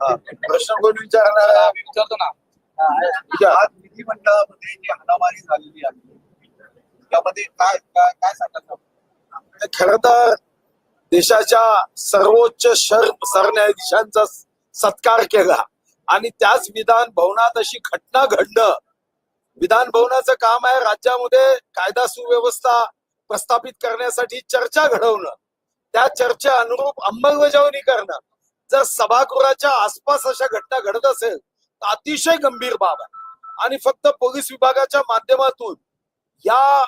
प्रश्न कोण विचारणार? विचारतो ना. आज विधिमंडळामध्ये जी हाणामारी झालेली आहे त्यामध्ये काय काय सांगायचं खर तर देशाच्या सर्वोच्च शर सरन्यायाधीशांचा सत्कार केला. आणि त्याच विधान भवनात अशी घटना घडणं विधान भवनाचं काम आहे राज्यामध्ये कायदा सुव्यवस्था प्रस्थापित करण्यासाठी चर्चा घडवणं. त्या चर्चे अनुरूप अंमलबजावणी करणं. जर सभागृहाच्या आसपास अशा घटना घडत असेल तर अतिशय गंभीर बाब आहे. आणि फक्त पोलीस विभागाच्या माध्यमातून या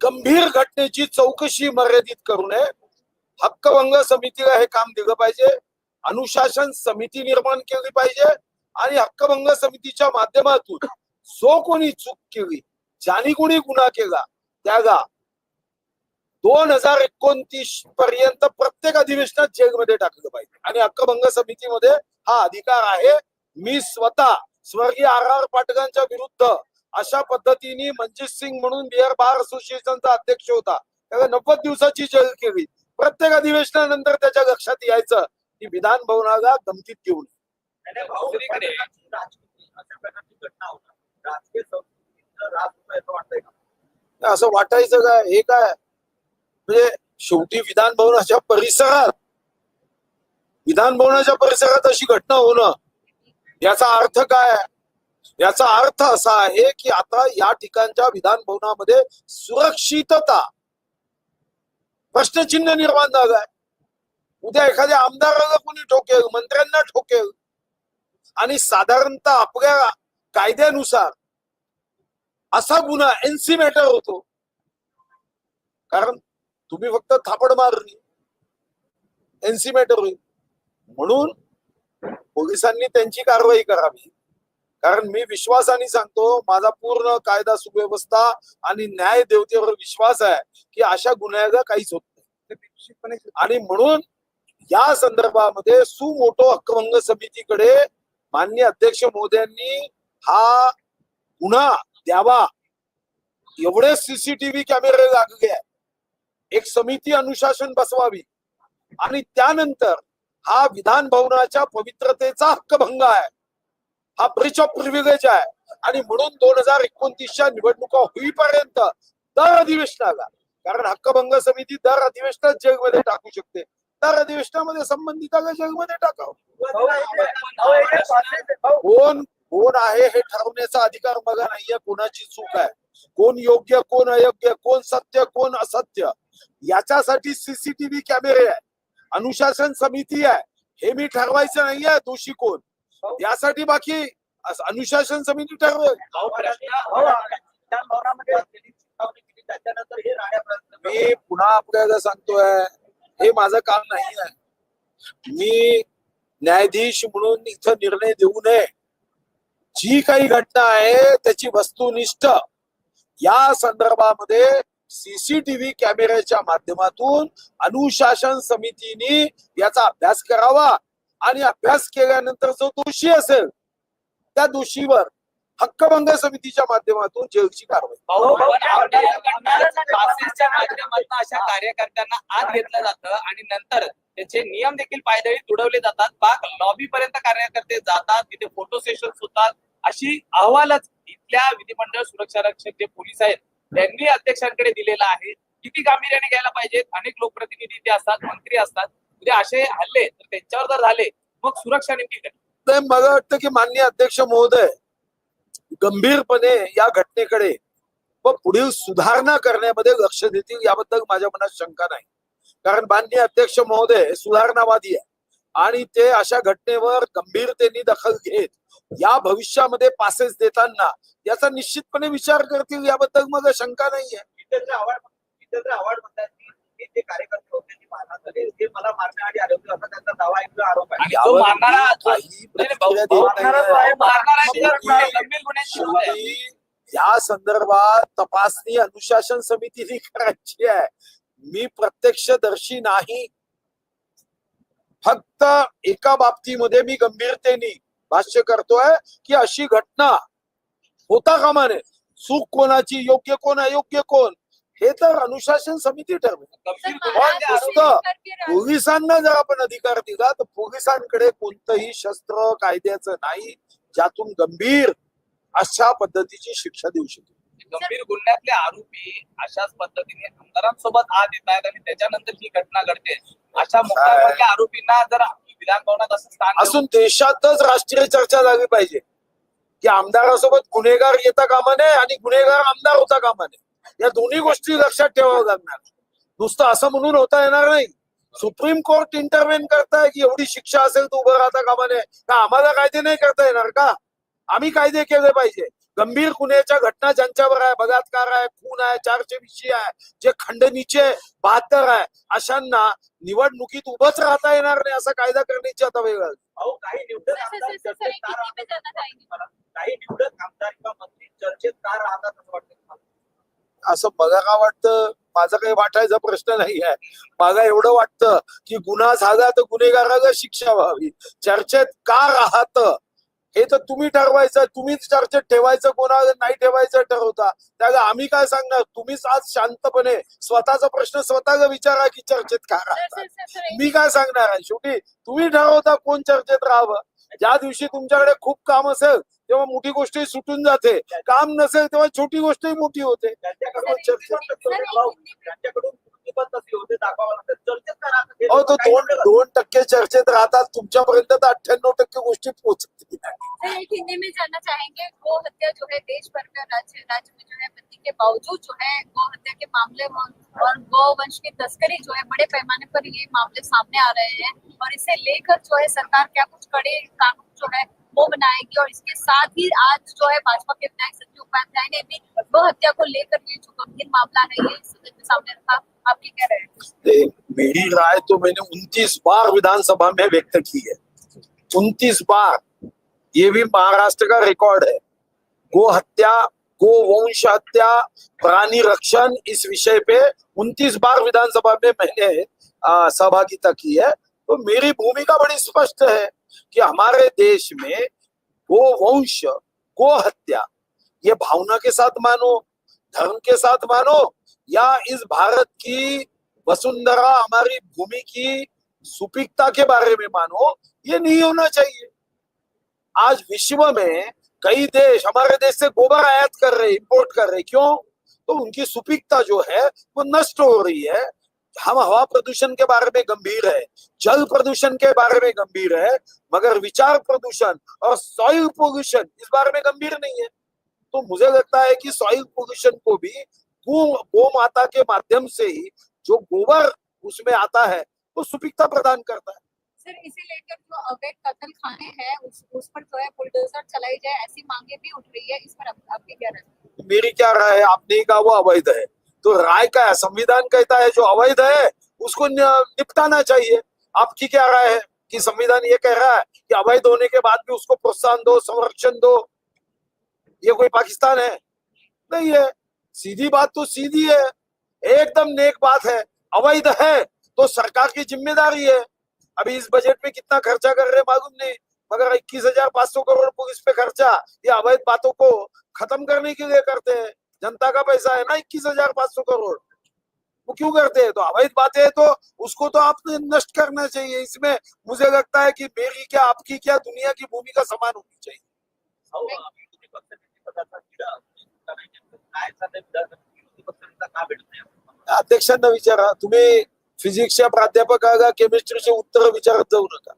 गंभीर घटनेची चौकशी मर्यादित करू नये. हक्कभंग समितीला हे काम दिलं पाहिजे. अनुशासन समिती निर्माण केली पाहिजे. आणि हक्कभंग समितीच्या माध्यमातून जो कोणी चूक केली ज्याने कोणी गुन्हा केला त्याला दोन हजार एकोणतीस पर्यंत प्रत्येक अधिवेशनात जेलमध्ये टाकलं पाहिजे. आणि हक्कभंग समितीमध्ये हा अधिकार आहे. मी स्वतः स्वर्गीय आर आर पाटलांच्या विरुद्ध अशा पद्धतीने मनजित सिंग म्हणून बिहार बार असोसिएशनचा अध्यक्ष होता. त्याला नव्वद दिवसाची जेल केली. प्रत्येक अधिवेशनानंतर त्याच्या लक्षात यायचं की विधान भवनाला गमतीत घेऊन असं वाटायचं काय हे काय? म्हणजे शेवटी विधान भवनाच्या परिसरात विधान भवनाच्या परिसरात अशी घटना होणं याचा अर्थ काय याचा अर्थ असा आहे की आता या ठिकाणच्या विधान भवनामध्ये सुरक्षितता प्रश्नचिन्ह निर्माण झालाय उद्या एखाद्या आमदाराला कोणी ठोकेल मंत्र्यांना ठोकेल आणि साधारणतः आपल्या कायद्यानुसार असा गुन्हा एनसी मॅटर होतो. कारण तुम्ही फक्त थापड मारली. एनसी मॅटर होईल. म्हणून पोलिसांनी त्यांची कारवाई करावी. कारण मी विश्वासाने सांगतो माझा पूर्ण कायदा सुव्यवस्था आणि न्याय देवतेवर विश्वास आहे की अशा गुन्ह्याला काहीच होत नाही. आणि म्हणून या संदर्भामध्ये सुमोटो हक्कभंग समितीकडे माननीय अध्यक्ष मोदयांनी हा गुन्हा द्यावा. एवढे सीसीटीव्ही कॅमेरे लागले आहेत एक समिती अनुशासन बसवावी. आणि त्यानंतर हा विधान भवनाच्या पवित्रतेचा हक्कभंग आहे. हा ब्रिच ऑफ प्रिव्हिलेज आहे. आणि म्हणून दोन हजार एकोणतीसच्या निवडणुका होईपर्यंत दर अधिवेशनाला कारण हक्कभंग समिती दर अधिवेशनात जेलमध्ये टाकू शकते. दर अधिवेशनामध्ये संबंधिताला जेलमध्ये टाकावं. कोण कोण आहे हे ठरवण्याचा अधिकार मला नाहीये कोणाची चूक आहे. कोण योग्य कोण अयोग्य कोण सत्य कोण असत्य. याच्यासाठी सीसीटीव्ही कॅमेरे आहे. अनुशासन समिती आहे. हे मी ठरवायचं नाहीये दोषी कोण. यासाठी बाकी अनुशासन समिती ठरवेल. मी पुन्हा आपल्याला सांगतोय हे माझं काम नाही आहे मी न्यायाधीश म्हणून इथं निर्णय देऊ नये. जी काही घटना आहे त्याची वस्तुनिष्ठ. या संदर्भामध्ये सीसीटीव्ही कॅमेऱ्याच्या माध्यमातून अनुशासन समितीने याचा अभ्यास करावा आणि अभ्यास केल्यानंतर जो दोषी असेल त्या दोषीवर हक्कभंग समितीच्या माध्यमातून जेलची कारवाई. माध्यमातून अशा कार्यकर्त्यांना आत घेतलं जातं आणि नंतर त्याचे नियम देखील पायदळी तुडवले जातात. पाक लॉबी पर्यंत कार्यकर्ते जातात तिथे फोटो सेशन होतात. अशी अहवालच इथल्या विधिमंडळ सुरक्षा रक्षक जे पोलीस आहेत त्यांनी अध्यक्षांकडे दिलेला आहे. किती गांभीर्याने घ्यायला पाहिजेत? अनेक लोकप्रतिनिधी ते असतात मंत्री असतात. उद्या असे हल्ले तर त्यांच्यावर जर झाले मग सुरक्षा नेमकी मला वाटतं की माननीय अध्यक्ष महोदय गंभीरपणे या घटनेकडे व पुढील सुधारणा करण्यामध्ये लक्ष देतील याबद्दल माझ्या मनात शंका नाही. कारण माननीय अध्यक्ष महोदय सुधारणावादी आहे आणि ते अशा घटनेवर गंभीरतेने दखल घेत या भविष्यामध्ये पासेस देताना याचा निश्चितपणे विचार करतील याबद्दल मग शंका नाहीये. हे या संदर्भात तपासणी अनुशासन समितीने करायची आहे. मी प्रत्यक्षदर्शी नाही. फक्त एका बाबतीमध्ये मी गंभीरतेने भाष्य करतोय की अशी घटना होता कामा नये चूक कोणाची योग्य कोण अयोग्य कोण हे तर अनुशासन समिती ठरवेल. पोलिसांना जर आपण अधिकार दिला तर पोलिसांकडे कोणतंही शस्त्र कायद्याचं नाही ज्यातून गंभीर अशा पद्धतीची शिक्षा देऊ शकेल गंभीर गुन्ह्यातले आरोपी अशाच पद्धतीने आमदारांसोबत आत येत आहेत आणि त्याच्यानंतर ही घटना घडते. अशा मुद्द्यावरल्या आरोपींना जर असं स्थान असून देशातच राष्ट्रीय चर्चा झाली पाहिजे. की आमदारासोबत गुन्हेगार येता कामा नये आणि गुन्हेगार आमदार होता कामा नये. या दोन्ही गोष्टी लक्षात ठेवाव्या लागणार. नुसतं असं म्हणून होता येणार नाही. सुप्रीम कोर्ट इंटरव्हेन करताय की एवढी शिक्षा असेल तर उभं राहता कामा नये. का आम्हाला कायदे नाही करता येणार का? आम्ही कायदे केले पाहिजे. गंभीर गुन्ह्याच्या घटना ज्यांच्यावर आहे बलात्कार आहे खून आहे चारशे विषय आहे जे खंडनीचे बहात्तर आहे अशांना निवडणुकीत उभंच राहता येणार नाही असा कायदा करण्याची आता वेळ आली. अहो काही निवडक आमदार? काही निवडक आमदार किंवा मंत्री चर्चेत का राहतात असं वाटतं तुम्हाला? असं मला का वाटतं माझा काही वाटायचा प्रश्न नाही आहे मला एवढं वाटतं की गुन्हा झाला तर गुन्हेगाराला शिक्षा व्हावी चर्चेत का राहत हे तर तुम्ही ठरवायचं तुम्हीच चर्चेत ठेवायचं कोणाला नाही ठेवायचं ठरवता. त्याला आम्ही काय सांगणार? तुम्हीच आज शांतपणे स्वतःचा प्रश्न स्वतःला विचारा की चर्चेत का राहता मी काय सांगणार आहे? शेवटी तुम्ही ठरवता कोण चर्चेत राहावं. ज्या दिवशी तुमच्याकडे खूप काम असेल तेव्हा मोठी गोष्ट सुटून जाते. काम नसेल तेव्हा छोटी गोष्टही मोठी होते. त्यांच्याकडून सर, चर्चेत सर, नसतं सर, भाऊ. एक हिंदी- त्यांच्याकडून प्रतिबद्ध असले होते दाखवावं लागतं चर्चेत का राहतात हे हो तो दोन. दोन टक्के चर्चेत राहतात तुमच्यापर्यंत तर अठ्ठ्याण्णव टक्के गोष्टी पोहोचत एक हिंदी में जानना चाहेंगे गो हत्या जो है देश भर में राज्य राज्य में जो है बंदी के बावजूद जो है गो हत्या के मामले और गौ वंश की तस्करी जो है बड़े पैमाने पर ये मामले सामने आ रहे हैं और इसे लेकर जो है सरकार क्या कुछ कड़े कानून जो है वो बनाएगी और इसके साथ ही आज जो है भाजपा के विधायक सचिव उपाध्याय ने भी गो हत्या को लेकर ये जो गंभीर मामला है, ये सदन में सामने रखा। आपकी क्या राय है? ते मेरी राय तो मैंने उनतीस बार विधानसभा में व्यक्त की है। उनतीस बार। ये भी महाराष्ट्र का रिकॉर्ड है। गो हत्या, गो वंश हत्या, प्राणी रक्षण, इस विषय पे उनतीस बार विधानसभा में मैंने सहभागिता की है। तो मेरी भूमिका बड़ी स्पष्ट है। कि हमारे देश में गो वंश, गो हत्या, ये भावना के साथ मानो, धर्म के साथ मानो, या इस भारत की वसुंधरा, हमारी भूमि की सुपिकता के बारे में मानो, ये नहीं होना चाहिए। आज विश्व में कई देश, हमारे देश से गोबर आयात कर रहे इंपोर्ट कर रहे, क्यों? तो उनकी सुपिकता जो है, वो नष्ट हो रही है। हम हवा प्रदूषण के बारे में गंभीर है जल प्रदूषण के बारे में गंभीर है मगर विचार प्रदूषण और सॉइल पोल्यूशन इस बारे में गंभीर नहीं है। तो मुझे लगता है कि सॉइल पोल्यूशन को भी गो माता के माध्यम से ही जो गोबर उसमें आता है वो तो सुपिकता प्रदान करता है। सर इसे लेकर जो अवैध कत्ल खाने हैं उस उस पर जो है बुलडोजर चलाई जाए ऐसी मांगे भी उठ रही है इस पर आप, आपकी क्या राय है? मेरी क्या राय है? आपने कहा वो अवैध है। तो राय का संविधान कहता है, जो अवैध है, उसको निपटाना चाहिए। आपकी क्या राय है कि संविधान ये कह रहा है कि अवैध होने के बाद भी उसको प्रोत्साहन दो, संरक्षण दो? ये कोई पाकिस्तान है? नहीं है। सीधी बात तो सीधी है। एकदम नेक बात है। अवैध है तो सरकार की ज़िम्मेदारी है। अभी इस बजट में कितना खर्चा कर रहे मालूम नहीं, मगर इक्कीस हज़ार पाँच सौ करोड़ पुलिस पे खर्चा। ये अवैध बातों को खत्म करने के लिए करते हैं। जनता का पैसा है ना इक्कीस हज़ार पाँच सौ करोड़। वो क्यों करते हैं? तो अवैध बातें हैं तो उसको तो आपने नष्ट करना चाहिए। इसमें मुझे लगता है कि मेरी क्या आपकी क्या दुनिया की भूमिका समान होनी चाहिए। अध्यक्षांना विचारा तुम्ही फिजिक्सच्या प्राध्यापकाला केमिस्ट्रीचे उत्तर विचारत जाऊ नका.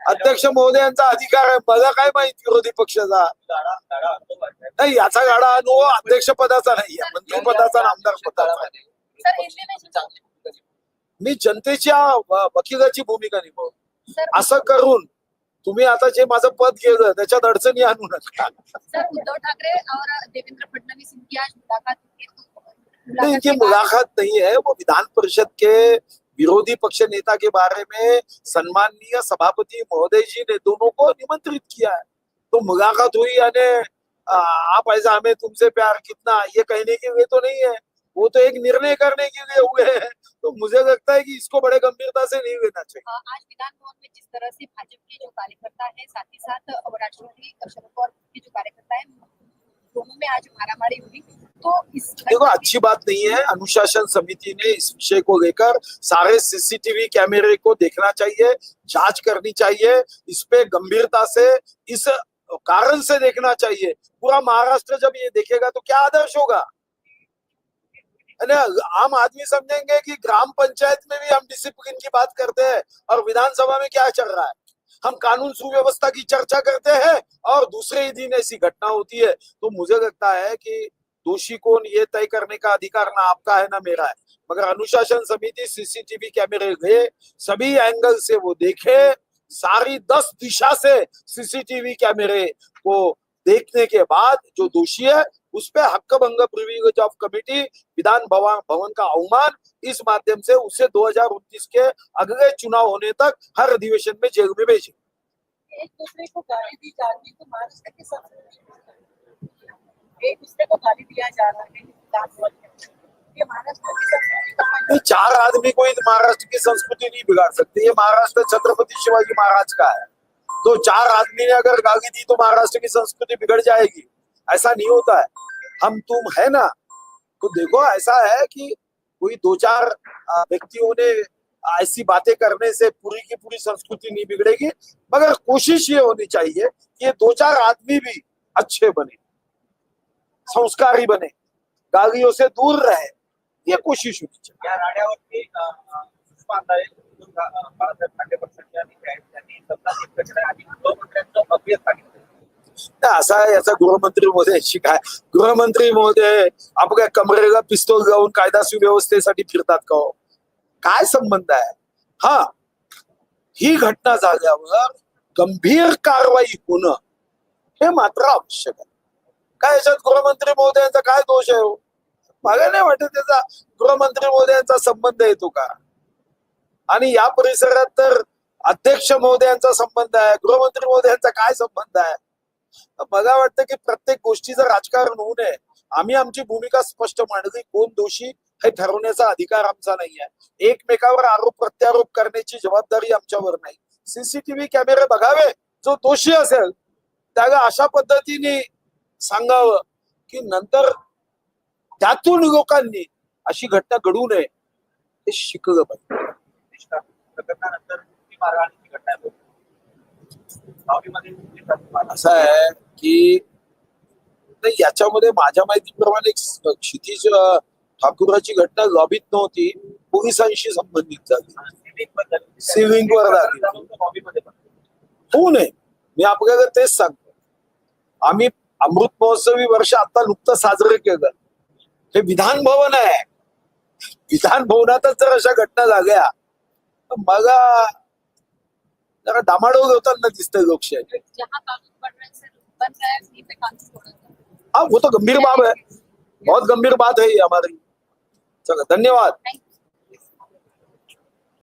अध्यक्ष महोदयांचा अधिकार आहे. मला काय माहित विरोधी पक्षाचा? नाही याचा गाडा अनुभव अध्यक्ष पदाचा नाही आहे मंत्रिपदाचा आणि आमदार पदाचा में मी जनतेच्या वकिलाची भूमिका निभाव असं करून तुम्ही आता जे माझं पद गेलं त्याच्यात अडचणी आणू नका. सर उद्धव ठाकरे और देवेंद्र फडणवीस इनकी आज मुलाकात है नहीं, इनकी के बाद- मुलाकात नहीं है वो विधान परिषद के विरोधी पक्ष नेता के बारे में सम्माननीय सभापति महोदय जी ने दोनों को निमंत्रित किया है। तो मुलाकात हुई यानी आप ऐसा हमें तुमसे प्यार कितना ये कहने के लिए तो नहीं है। वो तो एक निर्णय करने के लिए हुए हैं। तो मुझे लगता है कि इसको बड़े गंभीरता से नहीं लेना चाहिए। आज विधान भवन में जिस तरह से भाजपा के जो कार्यकर्ता है साथ ही साथ शरद पवार के जो कार्यकर्ता है दोनों में आज मारामारी हुई। तो इस देखो अच्छी बात नहीं है। अनुशासन समिति ने इस विषय को लेकर सारे सीसीटीवी कैमरे को देखना चाहिए जाँच करनी चाहिए। इस पे गंभीरता से इस कारण से देखना चाहिए। पूरा महाराष्ट्र जब ये देखेगा तो क्या आदर्श होगा? आम आदमी समझेंगे कि ग्राम पंचायत में भी हम डिसिप्लिन की बात करते हैं और विधानसभा में क्या चल रहा है? हम कानून सुव्यवस्था की चर्चा करते हैं और दूसरे ही दिन ऐसी घटना होती है। तो मुझे लगता है कि दोषी कौन, ये तय करने का अधिकार ना आपका है ना मेरा है। मगर अनुशासन समिति, सीसीटीवी कैमरे गए सभी एंगल से वो देखे। सारी दस दिशा से सीसीटीवी कैमरे को देखने के बाद जो दोषी है, उस पे हक्क भंग privilege of committee Vidhan Bhavan भवन का अवमान, इस माध्यम से उसे 2029 के अगले चुनाव होने तक हर अधिवेशन में जेल में भेजे। एक दूसरे को गाली दी जा रही है तो महाराष्ट्र की संस्कृति एक दूसरे को गाली दिया जा रहा है। चार आदमी कोई महाराष्ट्र की संस्कृति नहीं बिगाड़ सकते। ये महाराष्ट्र छत्रपति शिवाजी महाराज का है। तो चार आदमी ने अगर गाली दी तो महाराष्ट्र की संस्कृति बिगड़ जाएगी। ऐसा नहीं होता है। हम तुम है ना? तो देखो, ऐसा है कि कोई दो चार व्यक्तियों ने ऐसी बातें करने से पूरी की पूरी संस्कृति नहीं बिगड़ेगी। मगर कोशिश ये होनी चाहिए कि ये दो चार आदमी भी अच्छे बने, संस्कारी बने, गालियों से दूर रहे। ये कोशिश होनी चाहिए असा याचा गृहमंत्री महोदयाशी काय? गृहमंत्री महोदय आपल्या कमरेला पिस्तोल लावून कायदा सुव्यवस्थेसाठी फिरतात का हो? काय संबंध आहे? हा. ही घटना झाल्यावर गंभीर कारवाई होणं हे मात्र आवश्यक आहे. काय याच्यात गृहमंत्री महोदयांचा काय दोष आहे हो? मला नाही वाटत त्याचा गृहमंत्री महोदयांचा संबंध येतो का? आणि या परिसरात तर अध्यक्ष महोदयांचा संबंध आहे गृहमंत्री महोदयांचा काय संबंध आहे? मला वाटतं की प्रत्येक गोष्टीचं राजकारण होऊ नये आम्ही आमची भूमिका स्पष्ट मांडली कोण दोषी हे ठरवण्याचा अधिकार आमचा नाही आहे एकमेकावर आरोप प्रत्यारोप करण्याची जबाबदारी आमच्यावर नाही. सीसीटीव्ही कॅमेरे बघावे जो दोषी असेल त्याला अशा पद्धतीने सांगावं की नंतर त्यातून लोकांनी अशी घटना घडू नये हे शिकलं पाहिजे. असं आहे की नाही याच्यामध्ये माझ्या माहितीप्रमाणे क्षितिज अं, ठाकूराची घटना लॉबीत नव्हती पोलिसांशी संबंधित झाली. आणि वर झाली. होऊ नये. मी आपल्याला तेच सांगतो. आम्ही अमृत महोत्सवी वर्ष आता नुकतं साजरं केलं. हे विधान भवन आहे. विधान भवनातच जर अशा घटना झाल्या तर मला जरा डामाडोल होताना दिसतंय लोकशाही हैं वो तो गंभीर बात है. बहुत गंभीर बात है ये हमारी. चलो धन्यवाद.